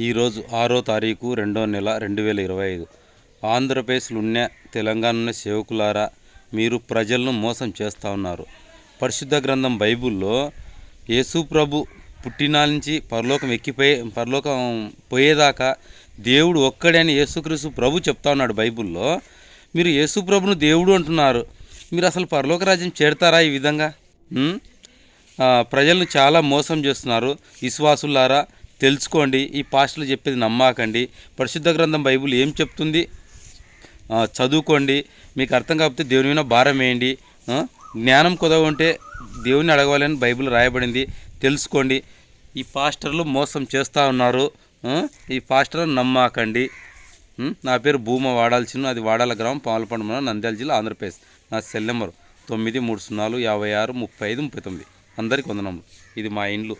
ఈరోజు ఆరో తారీఖు రెండో నెల రెండు వేల ఇరవై ఐదు. ఆంధ్రప్రదేశ్లో ఉన్న తెలంగాణ సేవకులారా మీరు ప్రజలను మోసం చేస్తూ ఉన్నారు. పరిశుద్ధ గ్రంథం బైబుల్లో యేసు ప్రభు నుంచి పరలోకం ఎక్కిపోయే పరలోకం పోయేదాకా దేవుడు ఒక్కడే అని యేసుక్రీస్తు ప్రభు చెప్తా ఉన్నాడు బైబుల్లో. మీరు యేసు ప్రభును దేవుడు అంటున్నారు. మీరు అసలు పరలోక రాజ్యం చేరుతారా ఈ విధంగా? ప్రజలను చాలా మోసం చేస్తున్నారు. విశ్వాసులారా తెలుసుకోండి. ఈ పాస్టర్లు చెప్పేది నమ్మాకండి. పరిశుద్ధ గ్రంథం బైబిల్ ఏం చెప్తుంది? చదువుకోండి. మీకు అర్థం కాకపోతే దేవుని మీద భారం వేయండి. జ్ఞానం కుదవ ఉంటే దేవుని అడగవాలని బైబిల్ రాయబడింది. తెలుసుకోండి. ఈ పాస్టర్లు మోసం చేస్తూ ఉన్నారు. ఈ పాస్టర్ నమ్మాకండి. నా పేరు భూమ వాడాల్సిన అది వాడాల గ్రామం పాలపండు మండలం నంద్యాల జిల్లా ఆంధ్రప్రదేశ్. నా సెల్ నెంబర్ తొమ్మిది మూడు సున్నాలు యాభై ఆరు ముప్పై ఐదు ముప్పై తొమ్మిది. అందరికీ వందనములు. ఇది మా ఇండ్లు.